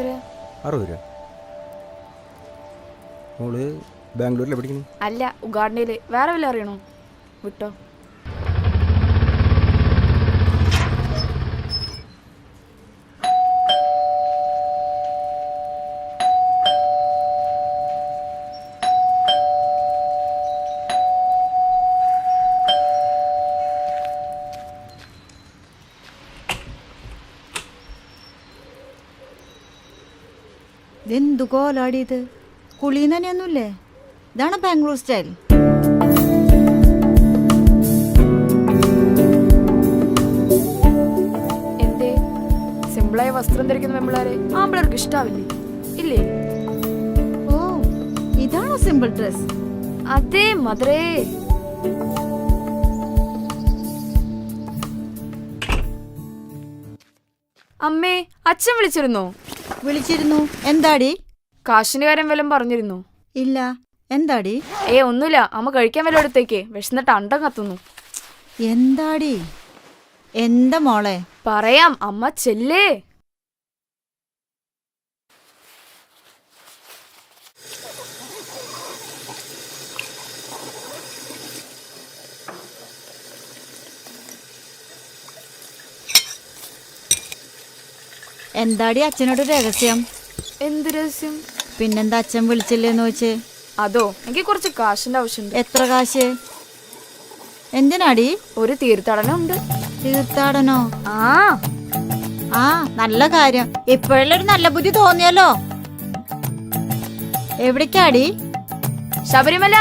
അറുപത് രൂപ. മോൾ ബാംഗ്ലൂരിലെ പഠിക്കുന്നു അല്ല ഉഗാണ്ടയിൽ. വേറെ വല്ല അറിയണോ? വിട്ടോ. ഇതെന്തു കോലാടി ഇത് കുളിയിൽ തന്നെയൊന്നുമില്ലേ? ഇതാണ് ബാംഗ്ലൂർ സ്റ്റൈൽ. എന്തേ? സിമ്പിളായ വസ്ത്രം ധരിക്കുന്ന പെമ്പിളാരെ ആമ്പിളർക്ക് ഇഷ്ടാവില്ലേ? ഇല്ലേ? ഓ ഇതാണോ സിമ്പിൾ ഡ്രസ് അതെ മധുരേ അമ്മേ അച്ഛൻ വിളിച്ചിരുന്നോ. വിളിച്ചിരുന്നു. എന്താടി? കാശിന്റെ കാര്യം വല്ലതും പറഞ്ഞിരുന്നു? ഇല്ല. എന്താടി? ഏ ഒന്നുമില്ല. അമ്മ കഴിക്കാൻ വല്ല എടുത്തേക്ക്. വിശന്നിട്ട് അണ്ടം കത്തുന്നു. എന്താടി? എന്താ മോളെ? പറയാം. അമ്മ ചെല്ലേ. എന്താടി അച്ഛനോട് രഹസ്യം? എന്ത് രഹസ്യം? പിന്നെന്താ അച്ഛൻ വിളിച്ചില്ലേന്ന് വെച്ച് അതോ എനിക്ക് കുറച്ച് കാശിന്റെ ആവശ്യമുണ്ട്. എത്ര കാശ്? എന്തിനാടി? ഒരു തീർത്ഥാടനം ഉണ്ട് തീർത്ഥാടനോ? ആ. ആ നല്ല കാര്യം. ഇപ്പോഴുള്ള ഒരു നല്ല ബുദ്ധി തോന്നിയല്ലോ. എവിടേക്കാടി? ശബരിമല.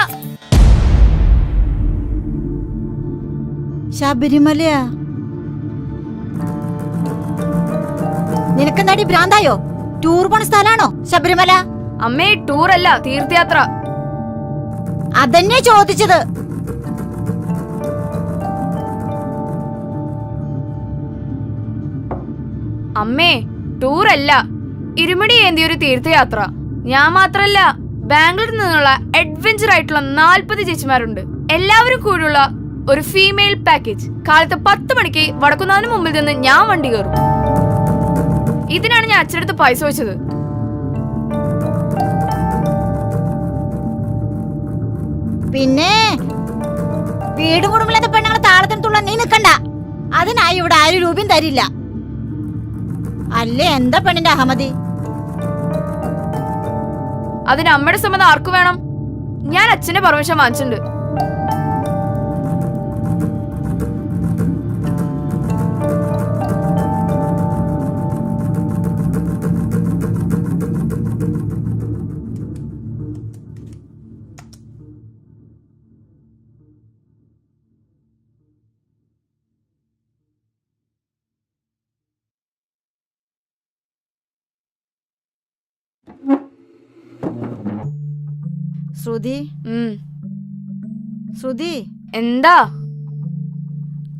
ശബരിമലയാ? നിനക്കെന്താടി ഭ്രാന്തായോ? ടൂർ പോണ സ്ഥലാണോ ശബരിമല? അമ്മേ ടൂർ അല്ല തീർത്ഥയാത്ര. അതന്നെ ചോദിച്ചത്. അമ്മേ ടൂർ അല്ല ഇരുമുടി ഏന്തിയ ഒരു തീർത്ഥയാത്ര. ഞാൻ മാത്രല്ല ബാംഗ്ലൂരിൽ നിന്നുള്ള അഡ്വഞ്ചർ ആയിട്ടുള്ള നാൽപ്പത് ചേച്ചിമാരുണ്ട്. എല്ലാവരും കൂടിയുള്ള ഒരു ഫീമെയിൽ പാക്കേജ് കാലത്ത് പത്ത് മണിക്ക് വടക്കുന്നാവിന് മുമ്പിൽ നിന്ന് ഞാൻ വണ്ടി കയറും. ഇതിനാണ് ഞാൻ അച്ഛനടുത്ത് പൈസ വെച്ചത്. പിന്നെ വീട് കുടുംബത്തെ പെണ്ണുങ്ങളെ താളത്തിനുള്ള നീ നിക്കണ്ട. അതിനായി ഇവിടെ ആരും രൂപയും തരില്ല. അല്ലേ എന്താ പെണ്ണിന്റെ അഹമ്മതി അതിന് അമ്മയുടെ സമ്മതം ആർക്കു വേണം? ഞാൻ അച്ഛന്റെ പെർമിഷൻ വാങ്ങിച്ചിട്ടുണ്ട്. ശ്രുതി. ശ്രുതി? എന്താ?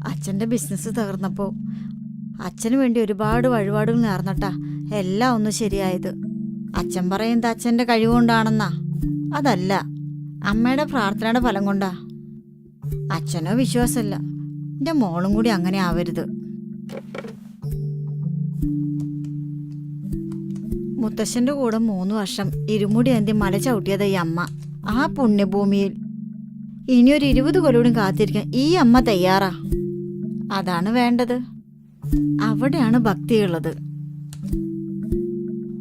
അച്ഛന്റെ ബിസിനസ് തകർന്നപ്പോ അച്ഛന് വേണ്ടി ഒരുപാട് വഴിപാടുകൾ നേർന്നട്ടാ എല്ലാം ഒന്ന് ശരിയായത്. അച്ഛൻ പറയുന്നത് അച്ഛന്റെ കഴിവുകൊണ്ടാണെന്നാ. അതല്ല അമ്മയുടെ പ്രാർത്ഥനയുടെ ഫലം കൊണ്ടാ. അച്ഛനോ വിശ്വാസമല്ല എന്റെ മോളും കൂടി അങ്ങനെ ആവരുത്. മുത്തശ്ശന്റെ കൂടെ മൂന്ന് വർഷം ഇരുമുടി എന്തി മല ചവിട്ടിയത് ഈ അമ്മ. ആ പുണ്യഭൂമിയിൽ. ഇനിയൊരു ഇരുപത് കൊല്ലൂടും കാത്തിരിക്കാൻ ഈ അമ്മ തയ്യാറാ. അതാണ് വേണ്ടത്. അവിടെയാണ് ഭക്തിയുള്ളത്.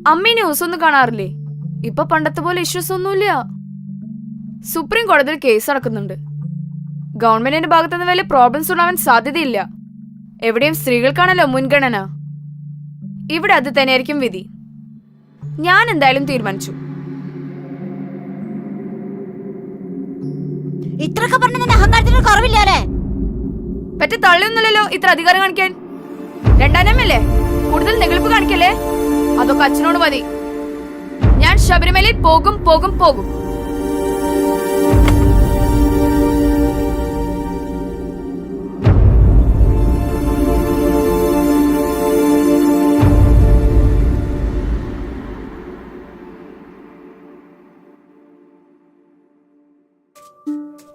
അമ്മ ന്യൂസ് ഒന്നും കാണാറില്ലേ? ഇപ്പൊ പണ്ടത്തെ പോലെ ഇഷ്യൂസ് ഒന്നുമില്ല സുപ്രീം കോടതിയിൽ കേസ് നടക്കുന്നുണ്ട്. ഗവൺമെന്റിന്റെ ഭാഗത്തു നിന്ന് വലിയ പ്രോബ്ലംസ് ഉണ്ടാവാൻ സാധ്യതയില്ല. എവിടെയും സ്ത്രീകൾക്കാണല്ലോ മുൻഗണന. ഇവിടെ അത് തന്നെയായിരിക്കും വിധി. ഞാൻ എന്തായാലും തീരുമാനിച്ചു. ഇത്രയൊക്കെ പറഞ്ഞ നിന്റെ അഹങ്കാരത്തിന് കുറവില്ല അല്ലേ പറ്റ തള്ളിയൊന്നുമില്ലല്ലോ ഇത്ര അധികാരം കാണിക്കാൻ. രണ്ടാനമ്മല്ലേ കൂടുതൽ നികളിപ്പ് കാണിക്കല്ലേ? അതൊക്കെ അച്ഛനോട് മതി. ഞാൻ ശബരിമലയിൽ പോകും പോകും പോകും.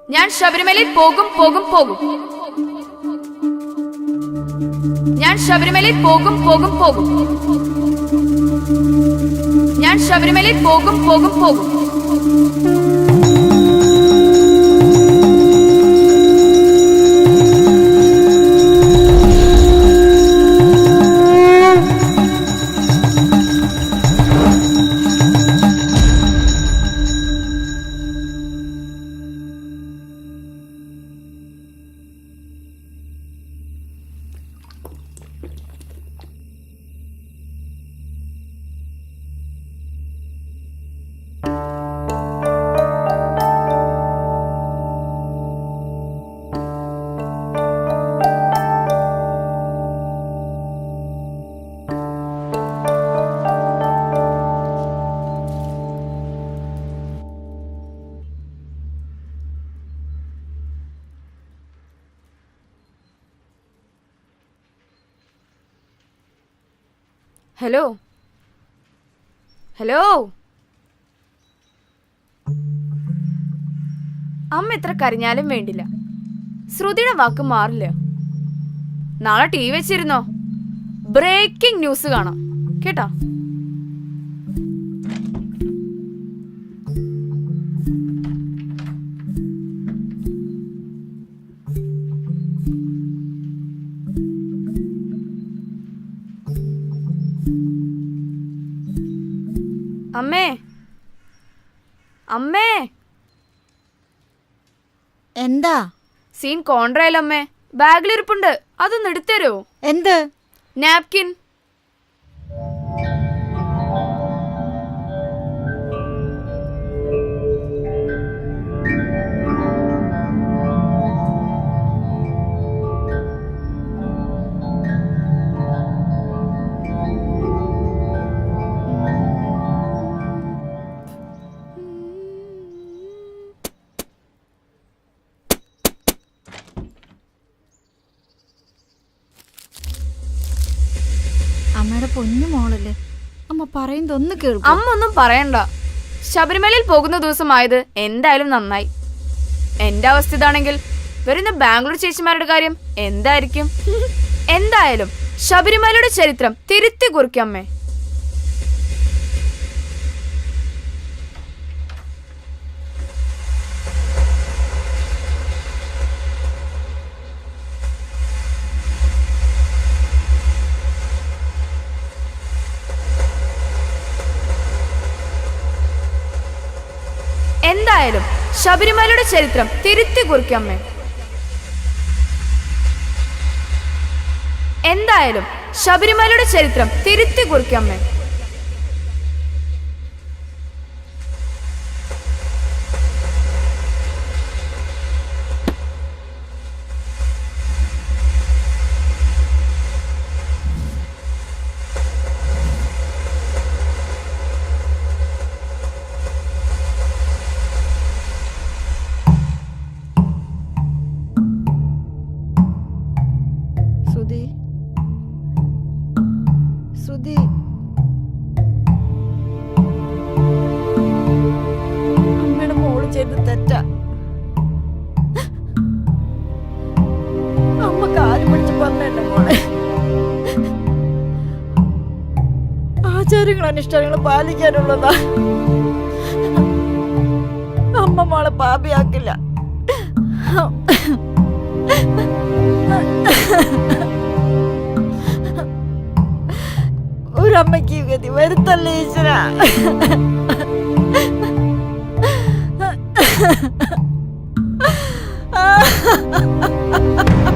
ഞാൻ ശബരിമലയിൽ പോകും പോകും പോകും. ഞാൻ ശബരിമലയിൽ പോകും പോകും പോകും. ഞാൻ ശബരിമലയിൽ പോകും പോകും പോകും. ഹലോ? ഹലോ? അമ്മ എത്ര കരഞ്ഞാലും വേണ്ടില്ല. ശ്രുതിയുടെ വാക്ക് മാറില്ല. നാളെ ടി വി വെച്ചിരുന്നോ? ബ്രേക്കിംഗ് ന്യൂസ് കാണാം. കേട്ടാ? എന്താ? സീൻ കോൺട്രയിലമ്മേ. ബാഗിലിരിപ്പുണ്ട്. അതൊന്ന് എടുത്തരോ? എന്ത്? നാപ്കിൻ. അമ്മയുടെ പൊന്നു മോളല്ലേ? അമ്മ പറയുന്നതൊന്ന് കേൾക്കും. അമ്മ ഒന്നും പറയണ്ട. ശബരിമലയിൽ പോകുന്ന ദിവസമായത് എന്തായാലും നന്നായി. എന്റെ അവസ്ഥ ഇതാണെങ്കിൽ വരുന്ന ബാംഗ്ലൂർ ചേച്ചിമാരുടെ കാര്യം എന്തായിരിക്കും? എന്തായാലും ശബരിമലയുടെ ചരിത്രം തിരുത്തി കുറിക്കമ്മേ ശബരിമലയുടെ ചരിത്രം തിരുത്തി കുറിക്കമ്മേ എന്തായാലും ശബരിമലയുടെ ചരിത്രം തിരുത്തി കുറിക്കമ്മേ എന്റെ മോളെ. ആചാരങ്ങൾ അനുഷ്ഠാനങ്ങൾ പാലിക്കാനുള്ളതാ. അമ്മ മോളെ പാപിയാക്കില്ല. ഒരമ്മക്ക് ഗതി വരുത്തല്ലേ ഈശ്വര? Ha ha ha ha!